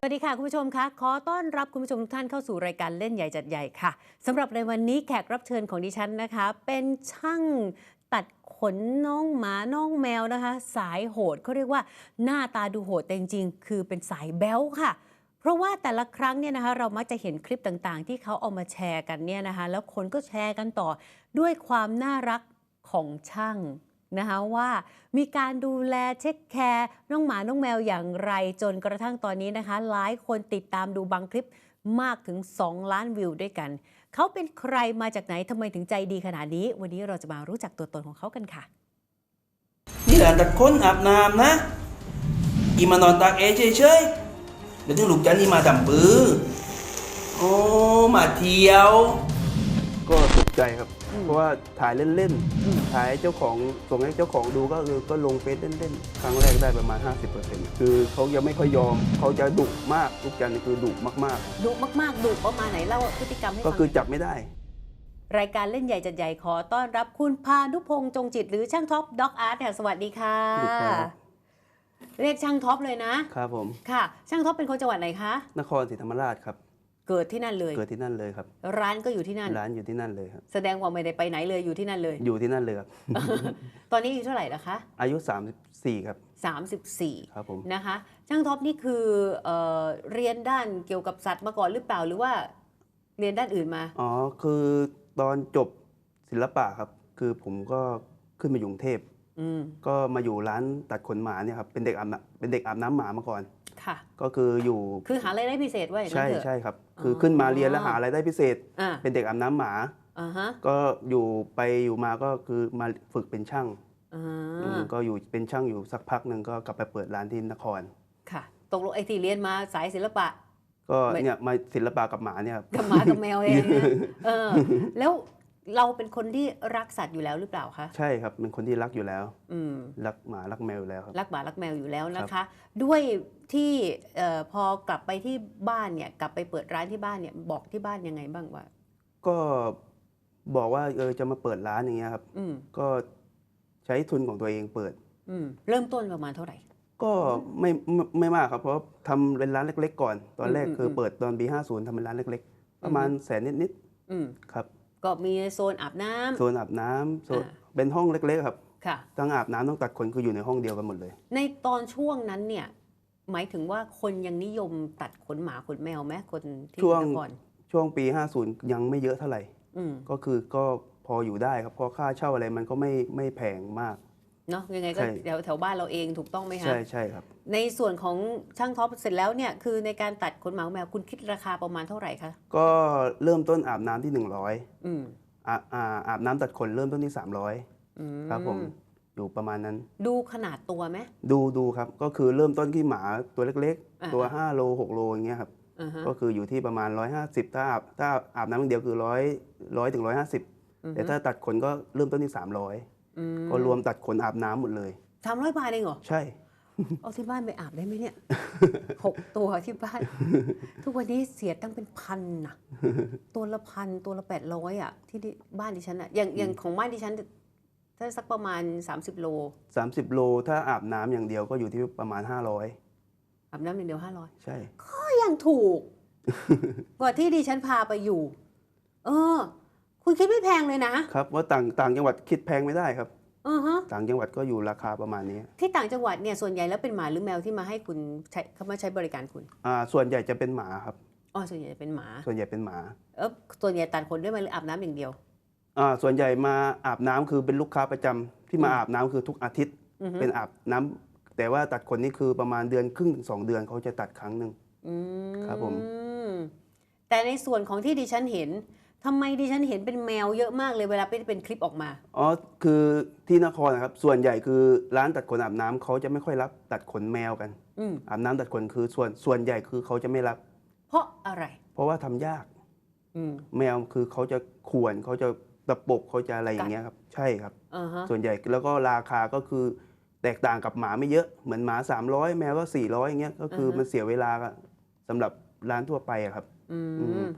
สวัสดีค่ะ คุณผู้ชมคะขอต้อนรับคุณผู้ชมทุกท่านเข้าสู่รายการเล่นใหญ่จัดใหญ่ค่ะสำหรับในวันนี้แขกรับเชิญของดิฉันนะคะ เป็นช่างตัดขนน้องหมาน้องแมวนะคะ สายโหดเขาเรียกว่าหน้าตาดูโหดแต่จริงๆ คือเป็นสายแบ๊วค่ะ เพราะว่าแต่ละครั้งเนี่ยนะคะเรามักจะเห็นคลิปต่างๆ ที่เขาเอามาแชร์กันเนี่ยนะคะ แล้วคนก็แชร์กันต่อด้วยความน่ารักของช่าง นะคะว่ามีการดูแลเช็คแคร์น้องหมาน้องแมวอย่างไรจนกระทั่งตอนนี้นะคะ หลายคนติดตามดูบางคลิปมากถึง 2 ล้านวิวด้วยกัน เขาเป็นใครมาจากไหนทำไมถึงใจดีขนาดนี้ วันนี้เราจะมารู้จักตัวตนของเขากันค่ะ นี่หลานตัดค้นอาบน้ำนะ อีมานอนตากแอร์เฉยๆแล้วถึงลูกจันนี่มาดำปือโอ้มาเที่ยว ก็ตกใจครับอืม เพราะว่าถ่ายเล่นอืมๆถ่ายให้เจ้าของส่งให้เจ้าของดูก็คือก็ลงเฟซเล่นๆ ครั้งแรกได้ประมาณ 50%คือเขายังไม่ค่อยยอม เขาจะดุมากลูกจันทร์นี่คือดุมากดุมากๆดุประมาณไหนเล่าพฤติกรรมให้ๆ ก็ฟังคือหน่ยจับไม่ได้ รายการเล่นใหญ่จัดใหญ่ขอต้อนรับคุณพานุพงษ์จงจิตหรือช่างท็อปด็อกอาร์ตค่ะสวัสดีค่ะ สวัสดีครับ เรียกช่างท็อปเลยนะครับผม ค่ะ ช่างท็อปเป็นคนจังหวัดไหนคะ นครศรีธรรมราชครับ เกิดที่นั่นเลย เกิดที่นั่นเลยครับ ร้านก็อยู่ที่นั่น ร้านอยู่ที่นั่นเลยครับ แสดงว่าไม่ได้ไปไหนเลยอยู่ที่นั่นเลย อยู่ที่นั่นเลยครับ ตอนนี้อายุเท่าไหร่ละคะ อายุ 34 ครับ 34 ครับผมนะคะ ช่างท็อปนี่คือเออเรียนด้านเกี่ยวกับสัตว์มาก่อนหรือเปล่าหรือว่า เรียนด้านอื่นมา อ๋อ คือตอนจบศิลปะครับ คือผมก็ขึ้นมาอยู่กรุงเทพ อืมก็มาอยู่ร้านตัดขนหมาเนี่ยครับ เป็นเด็กอาบน้ำเป็นเด็กอาบน้ำหมามาก่อน ค่ะ ก็คืออยู่คือหารายได้พิเศษว่าอย่างนั้ใช่นเถอะ ใช่ครับ คือขึ้นมาเรียนแล้วหารายได้พิเศษ อ่า เป็นเด็กอาบน้ำหมา อ่าฮะก็อยู่ไปอยู่มาก็คือมาฝึกเป็นช่างอ่อืามก็อยู่เป็นช่างอยู่สักพักหนึ่งก็กลับไปเปิดร้านที่นคร ค่ะ ตกลงไอ้ที่เรียนมาสายศิลปะ ก็ไม่ เนี่ยมาศิลปะกับหมาเนี่ยครับ กับหมากับแมวเองนะเออ แล้ว เราเป็นคนที่รักสัตว์อยู่แล้วหรือเปล่าคะใช่ครับเป็นคนที่รักอยู่แล้วอืมรักหมารักแมวอยู่แล้วครับ รักหมารักแมวอยู่แล้วนะคะ ด้วยที่เอ่อพอกลับไปที่บ้านเนี่ยกลับไปเปิดร้านที่บ้านเนี่ยบอกที่บ้านยังไงบ้างว่า ก็บอกว่าเออจะมาเปิดร้านอย่างเงี้ยครับ อืมก็ใช้ทุนของตัวเองเปิด อืมเริ่มต้นประมาณเท่าไหร่ ก็ไม่ไม่ไม่มากครับ เพราะทำเป็นร้านเล็ก ๆ ก่อน ตอนแรกอืมคือมเปิดตอนปี50ทำเป็นร้านเล็ก ๆ ประมาณอืมแสนนิดอืม ๆครับ ก็มีโซนอาบน้ำ โซนอาบน้ำโซนอ่า เป็นห้องเล็กๆครับค่ะ ทั้งอาบน้ำต้องตัดขนคืออยู่ในห้องเดียวกันหมดเลย ในตอนช่วงนั้นเนี่ย หมายถึงว่าคนยังนิยมตัดขนหมาขนแมวไหมคนที่ช่วง นครช่วงปี 50 ยังไม่เยอะเท่าไหร่ อืมก็คือก็พออยู่ได้ครับเพราะค่าเช่าอะไรมันก็ไม่ไม่แพงมาก เนาะยังไงก็ใช่ แถวแถวบ้านเราเองถูกต้องไหมคะใช่ใช่ครับ ในส่วนของช่างท็อปเสร็จแล้วเนี่ยคือในการตัดขนหมาขนแมวคุณคิดราคาประมาณเท่าไหร่คะก็เริ่มต้นอาบน้ำที่ 100อืมอาอาอาบน้ำตัดขนเริ่มต้นที่อื300ครับผมอยู่ประมาณนั้น ดูขนาดตัวไหม ดูดูครับ ก็คือเริ่มต้นที่หมาตัวเล็กอ่า ๆ ตัว 5 โล 6 โลอย่างเงี้ยครับ อ่าฮะ ก็คืออยู่ที่ประมาณ 150 ถ้าอาบถ้าอาบน้ำอย่างเดียวคือ 100 100ถึง150 แต่ถ้าตัดขนก็เริ่มต้นที่ 300 ก็รวมตัดขนอาบน้ำหมดเลย สามร้อยบาทเองเหรอ ใช่ เอาที่บ้านไปอาบได้ไหมเนี่ย หกตัวที่บ้าน ทุกวันนี้เสียตั้งเป็นพันนะตัวละพันตัวละแปดร้อยอะ ที่ที่บ้านดิฉันอะอย่างอย่างของบ้านดิฉัน ถ้าสักประมาณ 30 โล 30 โลถ้าอาบน้ำอย่างเดียวก็อยู่ที่ประมาณ 500 อาบน้ำอย่างเดียวห้าร้อยใช่ ก็ยังถูก กว่าที่ดิฉันพาไปอยู่ เออ คุณคิดไม่แพงเลยนะ ครับว่าต่างต่างจังหวัดคิดแพงไม่ได้ครับอือฮะต่างจังหวัดก็อยู่ราคาประมาณนี้ที่ต่างจังหวัดเนี่ยส่วนใหญ่แล้วเป็นหมาหรือแมวที่มาให้คุณใช้เขามาใช้บริการคุณอ่าส่วนใหญ่จะเป็นหมาครับอ๋อส่วนใหญ่เป็นหมา ส่วนใหญ่เป็นหมาเออส่วนใหญ่ตัดขนด้วยมันหรืออาบน้ำอย่างเดียว อ่าส่วนใหญ่มาอาบน้ำคือเป็นลูกค้าประจำที่มาอืมอาบน้ำคือทุกอาทิตย์ อือฮึ เป็นอาบน้ำแต่ว่าตัดขนนี่คือประมาณเดือนครึ่งถึงสองเดือนเขาจะตัดครั้งหนึ่ง อืมครับผม แต่ในส่วนของที่ดิฉันเห็น ทำไมดิฉันเห็นเป็นแมวเยอะมากเลยเวลาเป็นเป็นคลิปออกมา อ๋อ คือที่นครนะครับ ส่วนใหญ่คือร้านตัดขนอาบน้ำเขาจะไม่ค่อยรับตัดขนแมวกันอืมอาบน้ำตัดขนคือส่วนส่วนใหญ่คือเขาจะไม่รับ เพราะอะไร เพราะว่าทำยากอืมแมวคือเขาจะข่วนเขาจะตะปบเขาจะอะไรอย่างเงี้ยครับ ใช่ครับอ่าฮะส่วนใหญ่แล้วก็ราคาก็คือแตกต่างกับหมาไม่เยอะเหมือนหมา 300 แมวก็400อย่างเงี้ยก็คือมันเสียเวลาสำหรับร้านทั่วไปอะครับ อือืมม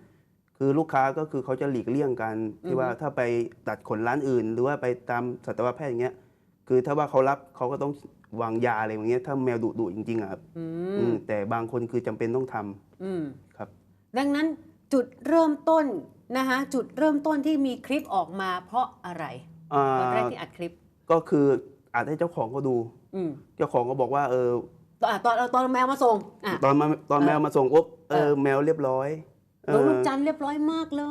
คือลูกค้าก็คือเขาจะหลีกเลี่ยงกันอืที่อฮึว่าถ้าไปตัดขนร้านอื่น หรือว่าไปตามสัตวแพทย์อย่างเงี้ยคือถ้าว่าเขารับเขาก็ต้องวางยาอะไรอย่างเงี้ยถ้าแมวดุดุจริงๆอะครับอือืมมแต่บางคนคือจำเป็นต้องทำอืมครับ ดังนั้นจุดเริ่มต้นนะคะจุดเริ่มต้นที่มีคลิปออกมาเพราะอะไรอ่าตอนแรกที่อัดคลิป ก็คืออาจให้เจ้าของเขาดู อืมเจ้าของก็บอกว่าเออตอนอะตอนตอนแมวมาส่งอะ ตอนมาตอนเออแมวมาส่งปุ๊บเอเอออ แมวเรียบร้อย เอโดนอลูกจันทร์เรียบร้อยมากเล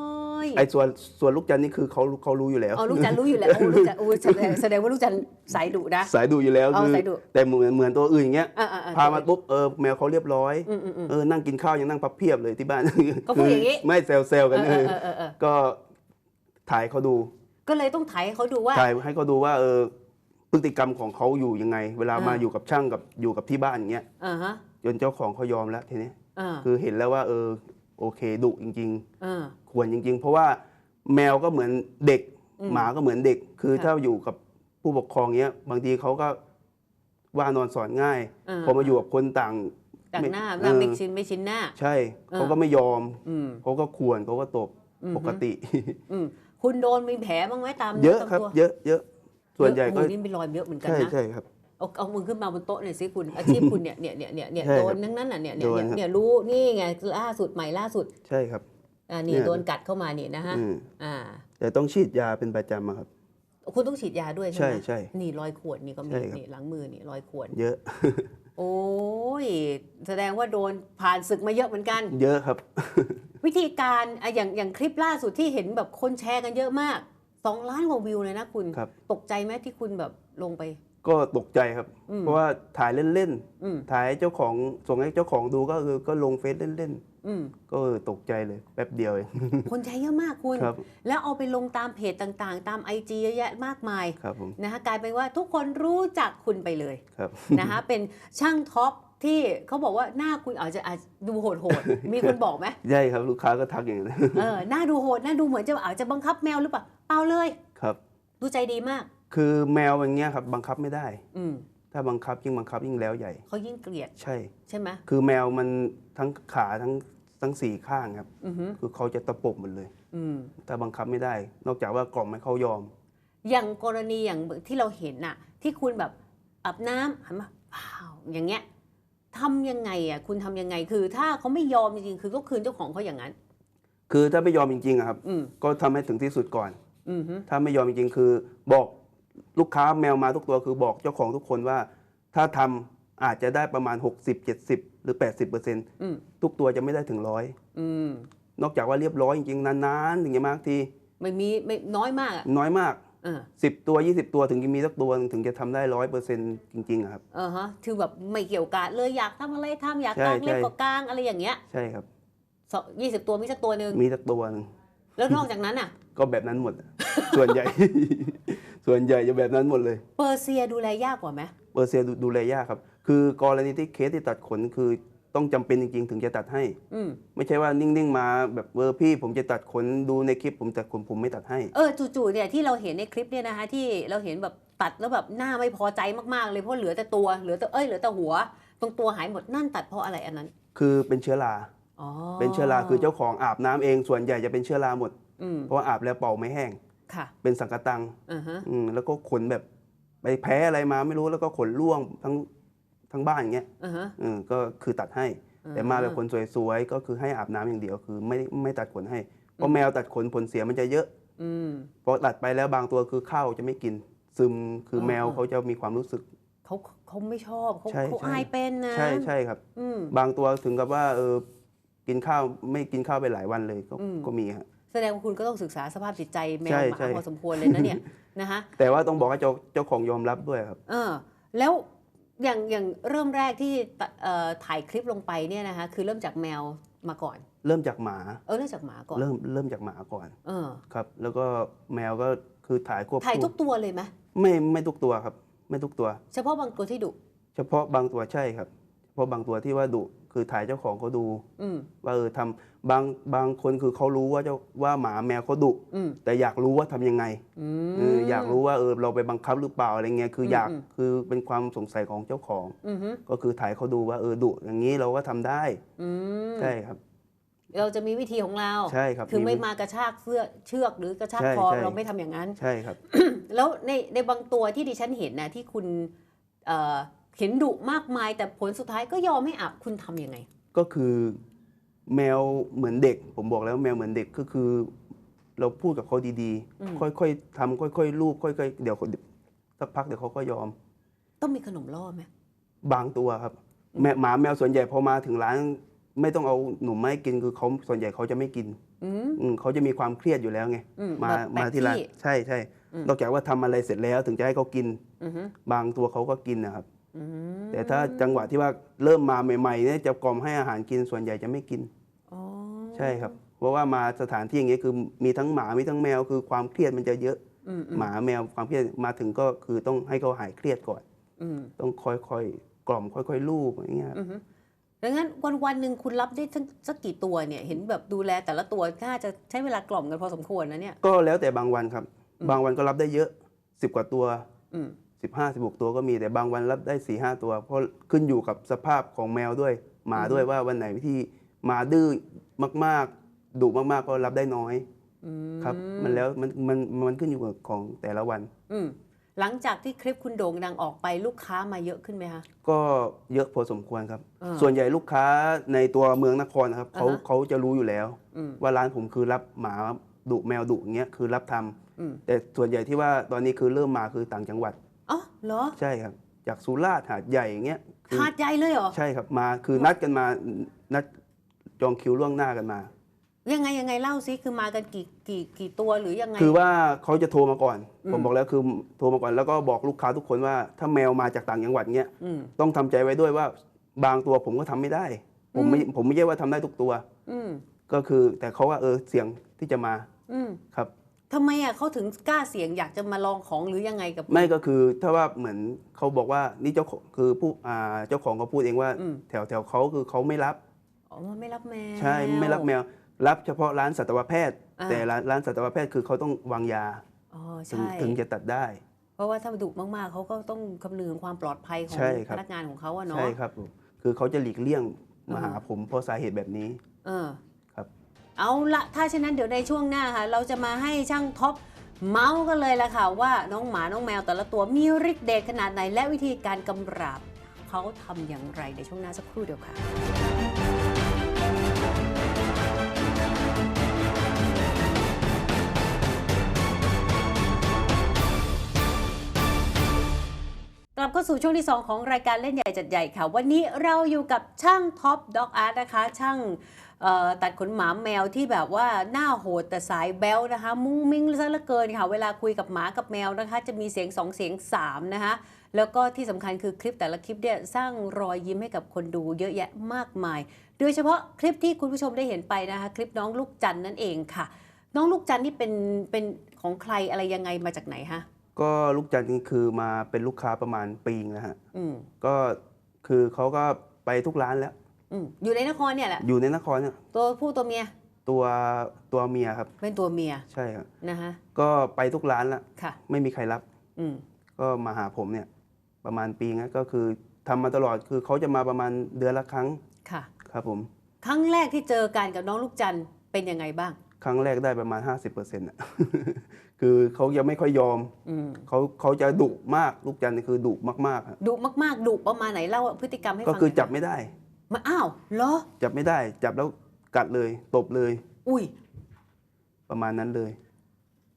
ยไอ้ส่วนส่วนลูกจันทร์นี่คือเขาเขารู้อยู่แล้วอ๋อลูกจันทร์รู้อยู่แล้วโอ้ลูกจันทร์โอ้แสดงแสดงว่าลูกจันทร์สายดุนะสายดูอยู่แล้วเอาคือสายดุแต่เหมือนเหมือนตัวอื่นอย่างเงี้ยอะอะอะพามาปุ๊บเออแมวเขาเรียบร้อยอืมอืมอืมเออนั่งกินข้าวยังนั่งพับเพียบเลยที่บ้านก็พูดอย่างงี้นี้ไม่เซลเซลกันเอเอออเออเออเออก็ถ่ายเขาดู ก็เลยต้องถ่ายให้เขาดูว่าถ่ายให้เขาดูว่าเออพฤติกรรมของเขาอยู่ยังไง เวลาอ่ามมาอยู่กับช่างกับอยู่กับที่บ้านอย่างเงี้ยอ่าฮะจนเจ้าของเขายอมแล้วทีนี้อ่าคือเห็นแล้วว่าเออ โอเคดุจริงๆอ่าควรจริง ๆ เพราะว่าแมวก็เหมือนเด็กอืมหมาก็เหมือนเด็ก คือค่ะถ้าอยู่กับผู้ปกครองเงี้ย บางทีเขาก็ว่านอนสอนง่ายอ่าพอมาอยู่กับคนต่างจากหน้าไม่หน้าเออไม่ชินไม่ชินหน้า ใช่เออเขาก็ไม่ยอมอืมเขาก็ควรเขาก็ตบอือฮึปกติอืมคุณโดนมีแผลบ้างไหมตามเยอะตามครับตัวเยอะเยอะส่วนใหญ่ก็โอ้โนี่มีรอยเยอะเหมือนกันใช่นะใช่ครับ เอาเอามือขึ้นมาบนโต๊ะหน่อยสิคุณอาชีพคุณเนี่ยเนี่ยเนี่ยเนี่ยเนี่ยใช่ครับโดนทั้งนั้นน่ะเนี่ยเนี่ยโดนเนี่ยครับเนี่ยรู้นี่ไงล่าสุดใหม่ล่าสุดใช่ครับอ่านี่เนี่ยโดนกัดเข้ามานี่นะฮะอืมอ่า แต่ต้องฉีดยาเป็นประจำอะครับคุณต้องฉีดยาด้วยใช่ไหมใช่ใช่นี่รอยขวดนี่ก็มีใช่ครับนี่หลังมือนี่รอยขวดเยอะ โอ้ยแสดงว่าโดนผ่านศึกมาเยอะเหมือนกัน เยอะครับ วิธีการอะอย่างอย่างคลิปล่าสุดที่เห็นแบบคนแชร์กันเยอะมากสองล้านกว่าวิวเลยนะคุณครับตกใจไหมที่คุณแบบลงไป ก็ตกใจครับ อืม เพราะว่าถ่ายเล่นอืมๆ ถ่ายให้เจ้าของส่งให้เจ้าของดูก็คือก็ลงเฟซเล่นอืมๆ ก็เออตกใจเลยแป๊บเดียวเอง คนแชร์เยอะมากคุณ ครับ แล้วเอาไปลงตามเพจต่างๆ ตามไอจีเยอะแยะมากมายครับผมนะคะกลายเป็นว่าทุกคนรู้จักคุณไปเลย ครับ นะคะเป็นช่างท็อปที่เขาบอกว่าหน้าคุณอาจจะอาจดูโหดๆมีคนบอกไหมใช่ครับลูกค้าก็ทักอย่างนั้น เออหน้าดูโหดหน้าดูเหมือนจะอาจจะบังคับแมวหรือเปล่าเปล่าเลย ครับ ดูใจดีมาก คือแมวอย่างเงี้ยครับบังคับไม่ได้ อืมถ้าบังคับยิ่งบังคับยิ่งแล้วใหญ่ เขายิ่งเกลียดใช่ ใช่ไหมคือแมวมันทั้งขาทั้งทั้งสี่ข้างครับ อือหือคือเขาจะตะปบหมดเลย อืมถ้าบังคับไม่ได้ นอกจากว่ากล่อมให้เขายอม อย่างกรณีอย่างที่เราเห็นน่ะ ที่คุณแบบอาบน้ำหันมาว้าวอย่างเงี้ยทำยังไงอะคุณทำยังไงคือ ถ้าเขาไม่ยอมจริงๆคือก็คืนเจ้าของเขาอย่างนั้น คือถ้าไม่ยอมจริงๆอะครับ อืมก็ทำให้ถึงที่สุดก่อน อือหือถ้าไม่ยอมจริงๆคือบอก ลูกค้าแมวมาทุกตัวคือบอกเจ้าของทุกคนว่า ถ้าทำอาจจะได้ประมาณ 60 70 หรือ 80เปอร์เซ็นต์อืมทุกตัวจะไม่ได้ถึงร้อยอืมนอกจากว่าเรียบร้อยจริงๆนานๆถึงจะมากทีไม่มีไม่น้อยมากอะน้อยมากเออ10ตัว 20 ตัวถึงจะมีสักตัวหนึ่งถึงจะทำได้ร้อยเปอร์เซ็นต์จริงๆอะครับเออฮะคือแบบไม่เกี่ยวกาดเลยอยากทำอะไรทำอยากใช่กางเล็บใช่ก็กางอะไรอย่างเงี้ยใช่ครับยี่สิบตัวมีสักตัวหนึ่งมีสักตัวหนึงแล้วนอกจากนั้นอะ ก็แบบนั้นหมด ส่วนใหญ่ ส่วนใหญ่จะแบบนั้นหมดเลย เปอร์เซียดูแลยากกว่าไหมเปอร์เซียดูดูแลยากครับ คือกรณีที่เคสที่ตัดขนคือต้องจำเป็นจริงๆ ถึงจะตัดให้อืมไม่ใช่ว่านิ่งๆมาแบบเออพี่ผมจะตัดขนดูในคลิปผมตัดขนผมไม่ตัดให้ เออจู่ๆเนี่ยที่เราเห็นในคลิปเนี่ยนะคะที่เราเห็นแบบตัดแล้วแบบหน้าไม่พอใจมากๆ เลยเพราะเหลือแต่ตัวเหลือแต่เอ้ยเหลือแต่หัว ตรงตัวหายหมดนั่นตัดเพราะอะไรอันนั้น คือเป็นเชื้อราอ๋อเป็นเชื้อราคือเจ้าของอาบน้ำเองส่วนใหญ่จะเป็นเชื้อราหมดอืมเพราะว่าอาบแล้วเป่าไม่แห้งค่ะ เป็นสังกะตังอ่าฮะอืมแล้วก็ขนแบบไปแพ้อะไรมาไม่รู้แล้วก็ขนร่วงทั้งทั้งบ้านอย่างเงี้ยอ่าฮะอืมก็คือตัดให้ แต่มาแบบขนสวยๆก็คือให้อาบน้ำอย่างเดียวคือไม่ไม่ตัดขนให้เพราะแมวตัดขนผลเสียมันจะเยอะอืมพอตัดไปแล้วบางตัวคือข้าวจะไม่กิน ซึมคืออแมวเออเขาจะมีความรู้สึกเขาเขาไม่ชอบเขาใช่เขาใช่อายเป็นนะใช่ใช่ครับอืมบางตัวถึงกับว่าเออกินข้าวไม่กินข้าวไปหลายวันเลยก็อืมก็มีฮะ แสดงว่าคุณก็ต้องศึกษาสภาพจิตใจแมวใช่หมาใช่พอสมควรเลยนะเนี่ย นะคะแต่ว่าต้องบอกให้เจ้าเจ้าของยอมรับด้วยครับ เออแล้วอย่างอย่างเริ่มแรกที่ตเอ่อถ่ายคลิปลงไปเนี่ยนะคะคือเริ่มจากแมวมาก่อน เริ่มจากหมา เออเริ่มจากหมาก่อนเริ่มเริ่มจากหมาก่อนเออครับ แล้วก็แมวก็คือถ่ายควบถ่ายทุคู่กตัวเลยไหมไม่ไม่ทุกตัวครับ ไม่ทุกตัว เฉพาะบางตัวที่ดุเฉพาะบางตัวใช่ครับ เฉพาะบางตัวที่ว่าดุ คือถ่ายเจ้าของเขาดูอืมว่าเออทำบางบางคนคือเขารู้ว่าเจ้าว่าหมาแมวเขาดุอืมแต่อยากรู้ว่าทำยังไงอืเอออยากรู้ว่าเออเราไปบังคับหรือเปล่าอะไรเงี้ยคืออมอยากอืมคือเป็นความสงสัยของเจ้าของอือฮึก็คือถ่ายเขาดูว่าเออดุอย่างนี้เราก็ทำได้อืมใช่ครับ เราจะมีวิธีของเราใช่ครับคือไม่มีมากระชากเสื้อเชือกหรือกระชากใช่คอใช่เราไม่ทำอย่างนั้นใช่ครับ แล้วในในบางตัวที่ดิฉันเห็นนะที่คุณ เอ่อเห็นดุมากมาย แต่ผลสุดท้ายก็ยอมให้อาบคุณทำยังไง ก็คือแมวเหมือนเด็ก ผมบอกแล้วแมวเหมือนเด็กก็คือ เราพูดกับเขาดีอืมๆค่อยๆทำค่อยๆลูบค่อยๆเดี๋ยวเขาสักพักเดี๋ยวเขาก็ยอม ต้องมีขนมล่อไหมบางตัวครับแมวหมาแมวส่วนใหญ่พอมาถึงร้าน ไม่ต้องเอาหนุ่มไม้กินคือเขาส่วนใหญ่เขาจะไม่กินอืมอืมเขาจะมีความเครียดอยู่แล้วไงอืมมาแบบแปลกมาที่ร้านที่ใช่ใช่อืมนอกจากว่าทำอะไรเสร็จแล้วถึงจะให้เขากินอือฮึบางตัวเขาก็กินนะครับอืม แต่ถ้าจังหวะที่ว่าเริ่มมาใหม่ๆเนี่ยจะกล่อมให้อาหารกินส่วนใหญ่จะไม่กินอ๋อใช่ครับ เพราะว่ามาสถานที่อย่างเงี้ยคือมีทั้งหมามีทั้งแมวคือความเครียดมันจะเยอะอืมอืมหมาแมวความเครียดมาถึงก็คือต้องให้เขาหายเครียดก่อนอืมต้องค่อยๆกล่อมค่อยๆลูบอย่างเงี้ยครับอือฮึดังนั้นวันวันๆหนึ่งคุณรับได้สักสักกี่ตัวเนี่ยเห็นแบบดูแลแต่ละตัวน่าจะใช้เวลากล่อมกันพอสมควรนะเนี่ยก็แล้วแต่บางวันครับอืมบางวันก็รับได้เยอะสิบกว่าตัวอืม 15 16 ตัวก็มีแต่บางวันรับได้4ี่ห้าตัว เพราะขึ้นอยู่กับสภาพของแมวด้วยหมาด้วยว่าวันไหนที่มาดื้อมาก ๆดุมากๆก็รับได้น้อยอืมครับ มันแล้วมันมันมันขึ้นอยู่กับของแต่ละวันอืมหลังจากที่คลิปคุณโด่งดังออกไปลูกค้ามาเยอะขึ้นไหมคะก็เยอะพอสมควรครับอ่าส่วนใหญ่ลูกค้าในตัวเมืองนครนะครับเขาอ่าฮะเขาจะรู้อยู่แล้วอืมว่าร้านผมคือรับหมาดุแมวดุอย่างเงี้ยคือรับทำอืมแต่ส่วนใหญ่ที่ว่าตอนนี้คือเริ่มมาคือต่างจังหวัดอ๋อ เหรอ ใช่ครับ จากสุราษฎร์หาดใหญ่อย่างเงี้ยคือหาดใหญ่เลยเหรอ ใช่ครับมาคือนัดกันมานัดจองคิวล่วงหน้ากันมา ยังไงยังไงเล่าซิคือมากันกี่กี่กี่ตัวหรือยังไง คือว่าเขาจะโทรมาก่อนอืมผมบอกแล้วคือโทรมาก่อนแล้วก็บอกลูกค้าทุกคนว่าถ้าแมวมาจากต่างจังหวัดเงี้ยอืม ต้องทำใจไว้ด้วยว่าบางตัวผมก็ทำไม่ได้ ผมไม่อืมผมไม่ใช่ว่าทำได้ทุกตัว อืมก็คือแต่เขาว่าเออเสี่ยงที่จะมาอืมครับ ทำไมอะเขาถึงกล้าเสี่ยงอยากจะมาลองของหรือยังไงกับคุณไม่ก็คือถ้าว่าเหมือนเขาบอกว่านี่เจ้าของคือผู้อ่าเจ้าของเขาพูดเองว่า อืมแถวแถวเขาคือเขาไม่รับ อ๋อไม่รับแมว ใช่ไม่รับแมว รับเฉพาะร้านสัตวแพทย์ อ่า แต่ร้านร้านสัตวแพทย์คือเขาต้องวางยาอ๋อถึงใช่ ถึงจะตัดได้ เพราะว่าถ้าดุมากๆเขาก็ต้องคำนึงถึงความปลอดภัยของใช่ครัพบนักงานของเขาอะเนาะ ใช่ครับผมคือเขาจะหลีกเลี่ยงมาอ่าหาผมเพราะสาเหตุแบบนี้ เออครับ เอาละถ้าฉะนั้นเดี๋ยวในช่วงหน้าค่ะ เราจะมาให้ช่างท็อปเมาส์กันเลยละค่ะว่าน้องหมาน้องแมวแต่ละตัวมีฤทธิ์เดชขนาดไหน และวิธีการกำราบเขาทำอย่างไรในช่วงหน้าสักครู่เดียวค่ะกลับเข้าสู่ช่วงที่ 2 ของรายการเล่นใหญ่จัดใหญ่ค่ะ วันนี้เราอยู่กับช่างท็อปด็อกอาร์ตนะคะ ช่าง ตัดขนหมาแมวที่แบบว่าหน้าโหดแต่สายแบลนะคะ มุ้งมิ้งซะเหลือเกินค่ะ เวลาคุยกับหมากับแมวนะคะ จะมีเสียง 2 เสียง 3 นะคะแล้วก็ที่สำคัญคือคลิปแต่ละคลิปเนี่ยสร้างรอยยิ้มให้กับคนดูเยอะแยะมากมาย โดยเฉพาะคลิปที่คุณผู้ชมได้เห็นไปนะคะ คลิปน้องลูกจันทร์นั่นเองค่ะ น้องลูกจันทร์นี่เป็นเป็นของใครอะไรยังไงมาจากไหนคะก็ลูกจันทร์นี่คือมาเป็นลูกค้าประมาณปีนึงนะฮะอืมก็คือเขาก็ไปทุกร้านแล้ว อืมอยู่ในนครเนี่ยแหละอยู่ในนครเนี่ยตัวผู้ตัวเมีย ตัวตัวเมียครับ เป็นตัวเมียใช่ครับนะคะก็ไปทุกร้านแล้วค่ะ ไม่มีใครรับ อืมก็มาหาผมเนี่ย ประมาณปีนะก็คือทำมาตลอดคือเขาจะมาประมาณเดือนละครั้งค่ะ ครับผม ครั้งแรกที่เจอกันกับน้องลูกจันทร์เป็นยังไงบ้าง ครั้งแรกได้ประมาณ 50%อะคือเขายังไม่ค่อยยอม อืมเขาเขาจะดุมากลูกจันทร์นี่คือดุมากๆอะดุมากๆดุประมาณไหนเล่าพฤติกรรมให้ฟัก็งคือหน่ยจับไม่ได้ มาอ้าวเหรอ จับไม่ได้ จับแล้วกัดเลย ตบเลย อุ้ยประมาณนั้นเลย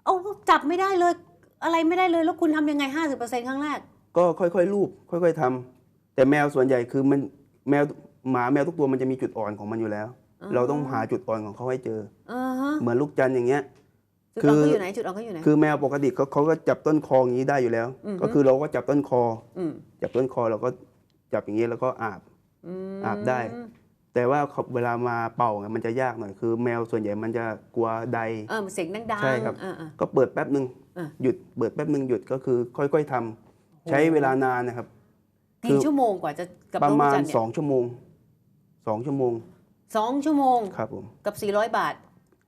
เอาจับไม่ได้เลย อะไรไม่ได้เลยแล้วคุณทำยังไง 50%ครั้งแรก ก็ค่อยๆลูบค่อย ๆทำแต่แมวส่วนใหญ่คือมันแมวหมาแมวทุกตัวมันจะมีจุดอ่อนของมันอยู่แล้วอ๋อเราต้องหาจุดอ่อนของเขาให้เจอ อ่าฮะเหมือนลูกจันทร์อย่างเงี้ย จุดอ่อนคือเขาอยู่ไหนจุดอ่อนเขาอยู่ไหน คือแมวปกติเขาเขาก็จับต้นคออย่างนี้ได้อยู่แล้ว อือฮึ ก็คือเราก็จับต้นคออืมจับต้นคอเราก็จับอย่างนี้แล้วก็อาบม อาบได้ แต่ว่าเวลามาเป่าเนี่ยมันจะยากหน่อยคือแมวส่วนใหญ่มันจะกลัวใดเออเสียงดังๆใช่ครับอ่าอ่าก็เปิดแป๊บหนึ่งอะหยุดเปิดแป๊บหนึ่งหยุดก็คือค่อย ๆทำใช้เวลานานนะครับคืกี่อชั่วโมงกว่าจะกับประน้องลูมากณจันทร์เนี่สยองชั่วโมงสองชั่วโมงสองชั่วโมงครับผมกับ400บาท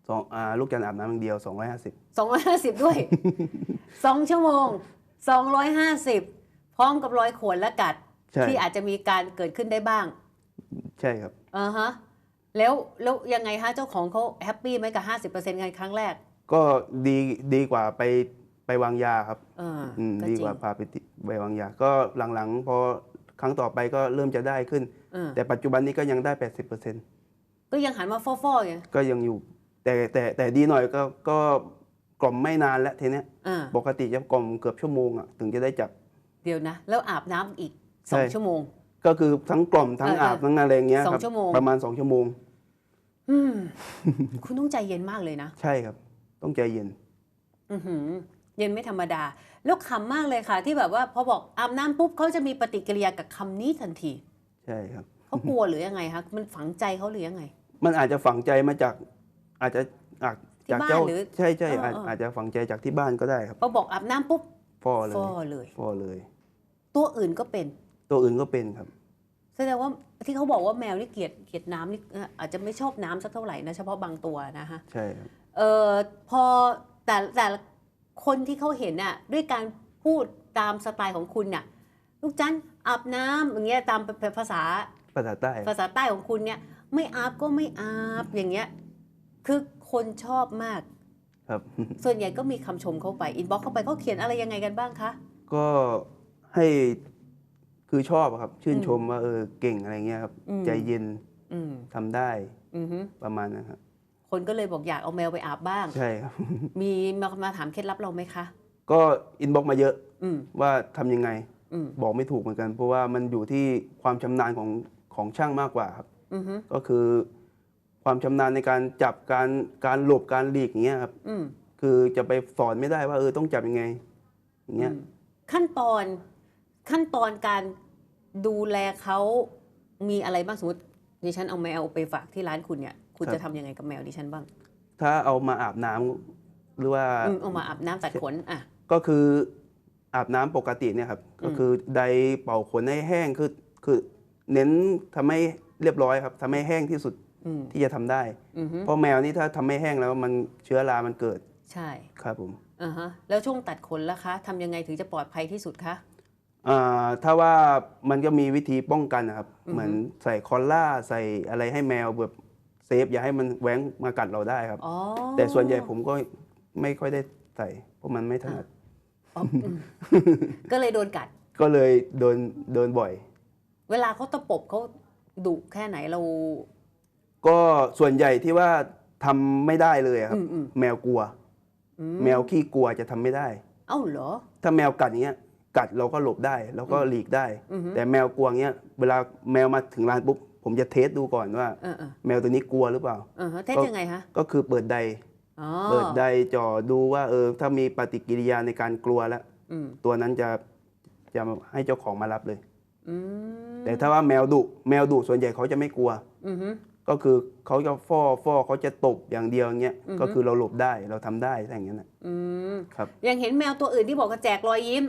สองอ่าลูกจันทร์อาบน้ำอย่างเดียว250 250ด้วย2ชั่วโมง250พร้อมกับรอยข่วนและกัดใช่ ที่อาจจะมีการเกิดขึ้นได้บ้าง ใช่ครับอ่าฮะแล้วแล้วยังไงฮะเจ้าของเขาแฮปปี้ไหมกับ50%กันครั้งแรก ก็ดีดีกว่าไปไปวางยาครับเอออืมก็ดีจริกงว่าพาไปติไปวางยา ก็หลังๆพอครั้งต่อไปก็เริ่มจะได้ขึ้นเออแต่ปัจจุบันนี้ก็ยังได้80%ก็ยังหันมาฟอๆอย่างก็ยังอยู่ แต่แต่แต่ดีหน่อยก็ก็กล่อมไม่นานแล้วทีเนี้ยเออปกติจะกล่อมเกือบชั่วโมงอะถึงจะได้จับ เดี๋ยวนะ แล้วอาบน้ำอีก สใช่องชั่วโมง ก็คือทั้งกล่อมทั้งเออเอออาบทั้งอะไรอย่างเงี้ยสองครับชั่วโมงประมาณ2ชั่วโมงอืมคุณต้องใจเย็นมากเลยนะ ใช่ครับ ต้องใจเย็นอือหือเย็นไม่ธรรมดา แล้วขำมากเลยค่ะ ที่แบบว่าพอบอกอาบน้ำปุ๊บเขาจะมีปฏิกิริยากับคำนี้ทันที ใช่ครับเขากลัวหรือยังไงคะมันฝังใจเขาหรือยังไง มันอาจจะฝังใจมาจาก อาจจะอาจที่จากบ้านเจ้าหรือใช่ใช่เอออาจเออออาจจะฝังใจจากที่บ้านก็ได้ครับพอบอกอาบน้ำปุ๊บพ่อเลยฟอเลยพ่อเลย ตัวอื่นก็เป็น ตัวอื่นก็เป็นครับ แสดงว่าที่เขาบอกว่าแมวนี่เกลียดเกลียดน้ำนี่เอ่ออาจจะไม่ชอบน้ำสักเท่าไหร่นะเฉพาะบางตัวนะคะใช่ครับเออพอแต่แต่ละคนที่เขาเห็นน่ะด้วยการพูดตามสไตล์ของคุณน่ะลูกจันอาบน้ำอย่างเงี้ยตามภาษาภาษาใต้ภาษาใต้ของคุณเนี่ย ไม่อาบก็ไม่อาบอย่างเงี้ยคือคนชอบมาก ครับ ส่วนใหญ่ก็มีคำชมเข้าไปอินบ็อกเข้าไปเขาเขียนอะไรยังไงกันบ้างคะ ก็ให้ คือชอบอะครับ ชื่นอืมชมว่าเออเก่งอะไรเงี้ยครับอืมใจเย็นอืมทำได้อือฮึประมาณนั้นครับ คนก็เลยบอกอยากเอาแมวไปอาบบ้าง ใช่ครับ มีมามาถามเคล็ดลับเราไหมคะ ก็อินบ็อกมาเยอะอืมว่าทำยังไง อืมบอกไม่ถูกเหมือนกัน เพราะว่ามันอยู่ที่ความชำนาญของของช่างมากกว่าครับ อือฮึก็คือความชำนาญในการจับการการหลบการหลีกอย่างเงี้ยครับ อืมคือจะไปสอนไม่ได้ว่าเออต้องจับยังไงอย่างเงี้ย อืมขั้นตอนขั้นตอนการ ดูแลเขามีอะไรบ้างสมมติดิฉันเอาแมวไปฝากที่ร้านคุณเนี่ยคุณครับจะทำยังไงกับแมวดิฉันบ้าง ถ้าเอามาอาบน้ำหรือว่าอืมเอามาอาบน้ำตัดขนอะ ก็คืออาบน้ำปกติเนี่ยครับ ก็คือใดเป่าขนให้แห้งคือคือเน้นทำให้เรียบร้อยครับทำให้แห้งที่สุดอืมที่จะทำได้ อือฮึเพราะแมวนี่ถ้าทำให้แห้งแล้วมันเชื้อรา มันเกิดใช่ครับผม อ่าฮะแล้วช่วงตัดขนล่ะคะทำยังไงถึงจะปลอดภัยที่สุดคะ อ่าถ้าว่ามันก็มีวิธีป้องกันนะครับอือฮึเหมือนใส่คอลล่าใส่อะไรให้แมวแบบเซฟอย่าให้มันแหว้งมากัดเราได้ครับ อ๋อแต่ส่วนใหญ่ผมก็ไม่ค่อยได้ใส่เพราะมันไม่ถนัดอ๋ออืมก็เลยโดนกัด ก็เลยโดนโดนบ่อย เวลาเขาตะปบเขาดุแค่ไหนเรา ก็ส่วนใหญ่ที่ว่าทำไม่ได้เลยอะครับ อืมอืมแมวกลัว อืแมวขี้กลัวจะทำไม่ได้ เอ้าเหรอ ถ้าแมวกัดอย่างเงี้ย กัดเราก็หลบได้เราก็หลีกได้อือฮึแต่แมวกลัวเงี้ยเวลาแมวมาถึงร้านปุ๊บผมจะเทสดูก่อนว่าเออเออแมวตัวนี้กลัวหรือเปล่าเออฮะเทสก็ยังไงคะก็คือเปิดใดอ๋อเปิดใดจ่อดูว่าเออถ้ามีปฏิกิริยาในการกลัวแล้วอืมตัวนั้นจะจะให้เจ้าของมารับเลยอืมแต่ถ้าว่าแมวดุแมวดุส่วนใหญ่เขาจะไม่กลัวอือฮึก็คือเขาจะฟ้อฟ้อเขาจะตบอย่างเดียวอย่างเงี้ยอือฮึก็คือเราหลบได้เราทำได้ถ้าอย่างเงี้ยนะอืมครับยังเห็นแมวตัวอื่นที่บอกว่าแจกรอยยิ้ม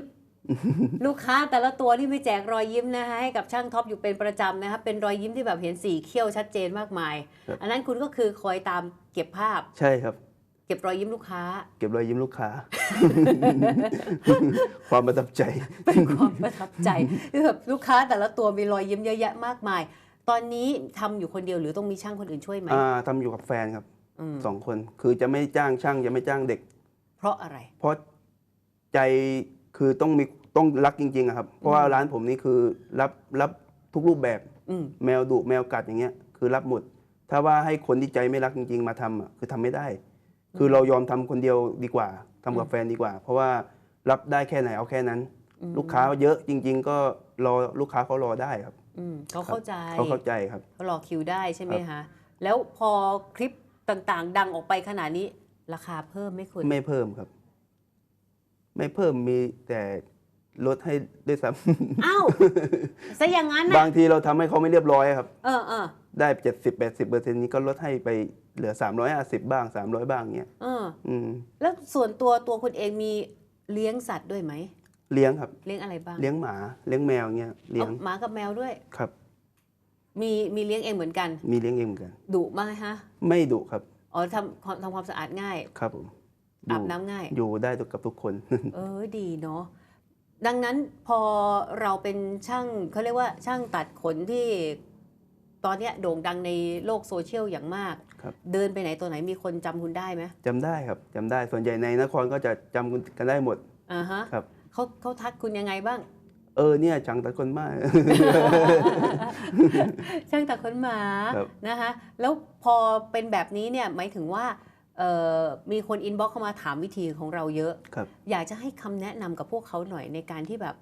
ลูกค้าแต่ละตัวที่ไม่แจกรอยยิ้มนะคะให้กับช่างท็อปอยู่เป็นประจำนะคะเป็นรอยยิ้มที่แบบเห็นสีเขี้ยวชัดเจนมากมาย ครับ อันนั้นคุณก็คือคอยตามเก็บภาพ ใช่ครับ เก็บรอยยิ้มลูกค้า เก็บรอยยิ้มลูกค้า ความประทับใจ เป็นความประทับใจที่แบบลูกค้าแต่ละตัวมีรอยยิ้มเยอะแยะมากมาย ตอนนี้ทำอยู่คนเดียวหรือต้องมีช่างคนอื่นช่วยไหมอ่าทำอยู่กับแฟนครับอืมสองคน คือจะไม่จ้างช่างจะไม่จ้างเด็ก เพราะอะไร เพราะใจ คือต้องมีต้องรักจริงๆอะครับ เพราะว่าร้านผมนี่คือรับรับทุกรูปแบบ อืม แมวดุแมวกัดอย่างเงี้ยคือรับหมด ถ้าว่าให้คนที่ใจไม่รักจริง ๆ มาทำอะคือทำไม่ได้ คือเรายอมทำคนเดียวดีกว่าทำกับแฟนดีกว่า เพราะว่ารับได้แค่ไหนเอาแค่นั้นอืมลูกค้าเยอะจริง ๆ ก็รอลูกค้าเขารอได้ครับอืมเขาเข้าใจเขาเข้าใจครับ เขารอคิวได้ใช่ไหมคะแล้วพอคลิปต่างๆ ดังออกไปขนาดนี้ ราคาเพิ่มไหม่คุณ ไม่เพิ่มครับ ไม่เพิ่มมีแต่ลดให้ด้วยซ้อ้าวซะอย่างนั้นำนะบางทีเราทำให้เขาไม่เรียบร้อยครับ เออเออได้เจ็ดสิบแปดสิบเปอร์เซ็นต์นี้ก็ลดให้ไปเหลือสามร้อยห้าสิบบ้างสามร้อยบ้างเงี้ยเออ อืมแล้วส่วนตัวตัวคุณเองมีเลี้ยงสัตว์ด้วยไหม เลี้ยงครับ เลี้ยงอะไรบ้างเลี้ยงหมาเลี้ยงแมวเงี้ยเลี้ยงอาหมากับแมวด้วย ครับ มีมีเลี้ยงเองเหมือนกันมีเลี้ยงเองเหมือนกัน ดุมากไหมฮะ ไม่ดุครับอ๋อทำความทำความสะอาดง่าย ครับผม อาบน้ำง่าย อยู่ได้กับทุกคน เออดีเนาะดังนั้นพอเราเป็นช่างเขาเรียกว่าช่างตัดขนที่ตอนเนี้ยโด่งดังในโลกโซเชียลอย่างมากครับเดินไปไหนตัวไหนมีคนจำคุณได้ไหมจำได้ครับจำได้ส่วนใหญ่ในนครก็จะจำกันได้หมดอ่าฮะครับเขาเขาทักคุณยังไงบ้าง เออเนี่ยจังตะคนมากช่างตัดขนหมาครับนะคะแล้วพอเป็นแบบนี้เนี่ยหมายถึงว่าเอ่อ มีคนอินบ็อกเข้ามาถามวิธีของเราเยอะครับอยากจะให้คำแนะนำกับพวกเขาหน่อยในการที่แบบ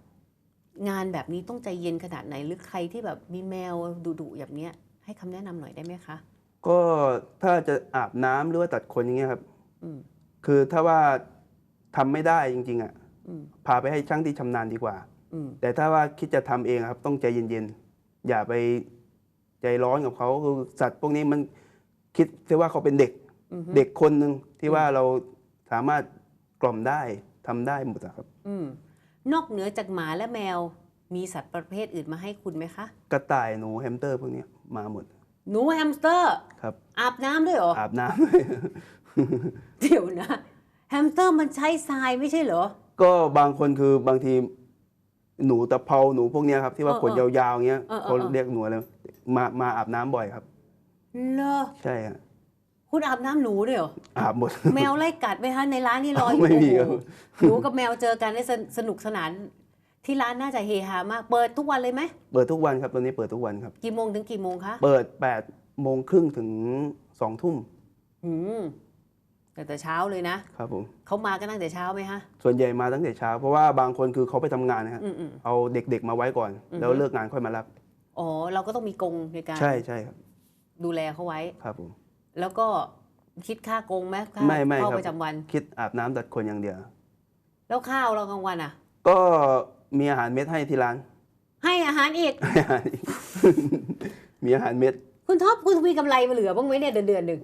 งานแบบนี้ต้องใจเย็นขนาดไหน หรือใครที่แบบมีแมวดุๆแบบเนี้ยให้คำแนะนำหน่อยได้ไหมคะ ก็ถ้าจะอาบน้ำหรือว่าตัดขนอย่างเงี้ยครับอืมคือถ้าว่าทำไม่ได้จริง ๆอะอืมพาไปให้ช่างที่ชำนาญดีกว่าอืมแต่ถ้าว่าคิดจะทำเองอะครับ ต้องใจเย็นๆอย่าไปใจร้อนกับเขาคือสัตว์พวกนี้มันคิดเสียว่าเขาเป็นเด็กอืม เด็กคนหนึ่งที่ว่าเราสามารถกล่อมได้ทำได้หมดอะครับ อืมนอกเหนือจากหมาและแมว มีสัตว์ประเภทอื่นมาให้คุณไหมคะ กระต่ายหนูแฮมสเตอร์พวกเนี้ยมาหมดหนูแฮมสเตอร์ ครับ อาบน้ำด้วยเหรอ อาบน้ำ เดี๋ยวนะ แฮมสเตอร์มันใช้ทรายไม่ใช่เหรอ ก็บางคนคือบางทีหนูตะเภาหนูพวกเนี้ยครับที่ว่าเออขนยาวๆเงี้ยเออเออ เขาเออเรียกหนูอะไรมามาอาบน้ำบ่อยครับ เลอใช่ฮะ คุณอาบน้ำหนูด้วยเหรอ อาบหมด แมวไล่กัดไหมคะในร้านนี่รออยู่ไม่มีโอ้โหครับหนูกับแมวเจอกันได้สนสนุกสนาน ที่ร้านน่าจะเฮฮามาก เปิดทุกวันเลยไหมเปิดทุกวันครับตอนนี้เปิดทุกวันครับ กี่โมงถึงกี่โมงคะเปิด8โมงครึ่งถึง2ทุ่มอืมแต่แต่เช้าเลยนะครับผม เขามากันตั้งแต่เช้าไหมคะส่วนใหญ่มาตั้งแต่เช้า เพราะว่าบางคนคือเขาไปทำงานนะฮะอืมอืม เอาเด็กๆมาไว้ก่อน อือฮึ แล้วเลิกงานค่อยมารับ อ๋อเราก็ต้องมีกรงในการใช่ใช่ครับดูแลเขาไว้ ครับผม แล้วก็คิดค่ากรงไหมค่าไม่ไม่เข้าครับ ประจำวัน คิดอาบน้ำตัดขนอย่างเดียว แล้วข้าวเรากลางวันอะ ก็มีอาหารเม็ดให้ที่ร้าน ให้อาหารอีก ให้อาหารอีก มีอาหารเม็ด คุณท็อปคุณมีกำไรมาเหลือบ้างไหมเนี่ยเดือนเดือนหนึ่ง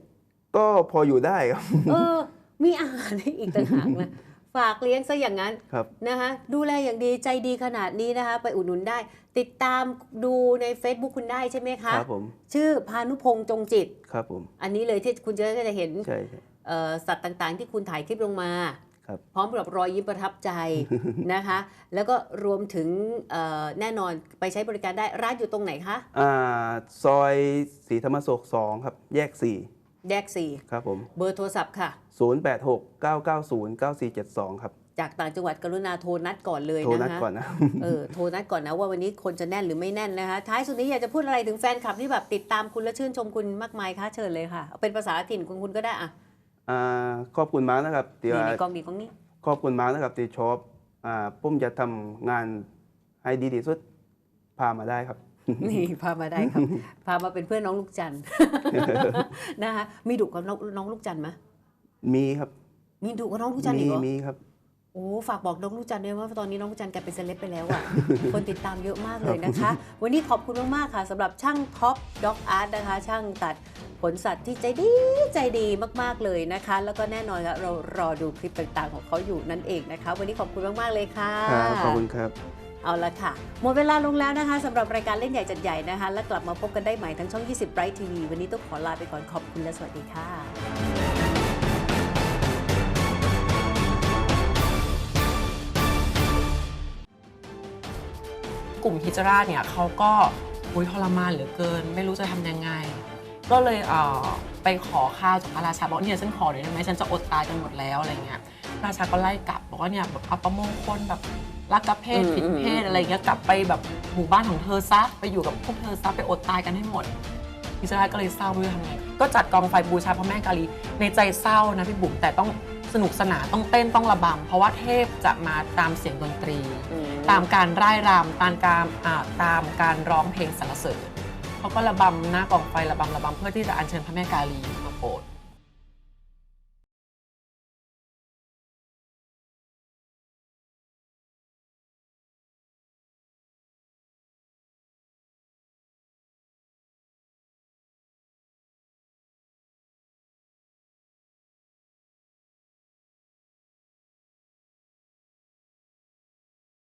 ก็พออยู่ได้ครับ เออ มีอาหารให้อีกต่างหากนะ ฝากเลี้ยงซะอย่างนั้นครับนะคะดูแลอย่างดีใจดีขนาดนี้นะคะ ไปอุดหนุนได้ ติดตามดูใน Facebook คุณได้ใช่ไหมคะครับผมชื่อพานุพงษ์จงจิตครับผมอันนี้เลยที่คุณจะก็จะเห็นใช่ใช่เอ่อสัตว์ต่างๆ ที่คุณถ่ายคลิปลงมาครับพร้อมกับรอยยิ้มประทับใจนะคะ แล้วก็รวมถึงเอ่อแน่นอนไปใช้บริการได้ร้านอยู่ตรงไหนคะอ่าซอยศรีธรรมโศก2ครับ แยก แยกสี่4ครับผม เบอร์โทรศัพท์ค่ะ 086 990 9472 ครับ จากต่างจังหวัดกรุณาโทรนัดก่อนเลยโทรนันะดคะก่อนนะ เออโทรนัดก่อนนะว่าวันนี้คนจะแน่นหรือไม่แน่นนะคะ ท้ายสุดนี้อยากจะพูดอะไรถึงแฟนคลับที่แบบติดตามคุณและชื่นชมคุณมากมายคะเชิญเลยค่ะเอาเป็นภาษาถิ่นคุณคุณก็ได้อะอ่าขอบคุณมากนะครับที่นี่ว่าในกล้องดีกล้องนี้ ขอบคุณมากนะครับที่ชอบอ่าผมจะทำงานให้ดีที่สุดพามาได้ครับ นี่พามาได้ครับ พามาเป็นเพื่อนน้องลูกจันทร์นะคะมีดุกับน้องน้องลูกจันทร์ไหมมีครับ มีดุกับน้องลูกจันทร์มีอีกเหรอมีครับโอ้ฝากบอกน้องลูกจันทร์ด้วยว่าตอนนี้น้องลูกจันทร์กลายเป็นเซเลบไปแล้วอะ คนติดตามเยอะมากเลยนะคะ วันนี้ขอบคุณมากๆค่ะสำหรับช่างท็อปด็อกอาร์ตนะคะ ช่างตัดขนสัตว์ที่ใจดีใจดีมากๆเลยนะคะ แล้วก็แน่นอนค่ะเรารอดูคลิปต่างๆของเขาอยู่นั่นเองนะคะ วันนี้ขอบคุณมากๆเลยค่ะครับขอบคุณครับ เอาละค่ะ หมดเวลาลงแล้วนะคะสำหรับรายการเล่นใหญ่จัดใหญ่นะคะ และกลับมาพบกันได้ใหม่ทั้งช่อง 20 Bright TV วันนี้ต้องขอลาไปก่อนขอบคุณและสวัสดีค่ะกลุ่มฮิจราชเนี่ยเขาก็อุยทรมานเหลือเกิน ไม่รู้จะทำยังไง ก็เลยเออไปขอข้าวจากพระราชาบอกเนี่ยฉันขอหน่อยได้ไหมฉันจะอดตายจนหมดแล้วอะไรเงี้ย ระราชาก็ไล่กลับบอกว่าเนี่ยแบบอัปมงคลแบบรักกับเพศอืมผิดเพศอืมอะไรเงี้ยกลับไปแบบหมู่บ้านของเธอซะไปอยู่กับพวกเธอซะไปอดตายกันให้หมดฮิจราชก็เลยเศร้าไม่รู้จะทำไงก็จัดกองไฟบูชาพระแม่กาลีในใจเศร้านะพี่บุ๋มแต่ต้องสนุกสนานต้องเต้นต้องระบำเพราะว่าเทพจะมาตามเสียงดนตรี ตามการร่ายรำตามการอ่าตามการร้องเพลงสรรเสริญเขาก็ระบำหน้ากองไฟระบำระบำเพื่อที่จะอัญเชิญพระแม่กาลีมาโปรด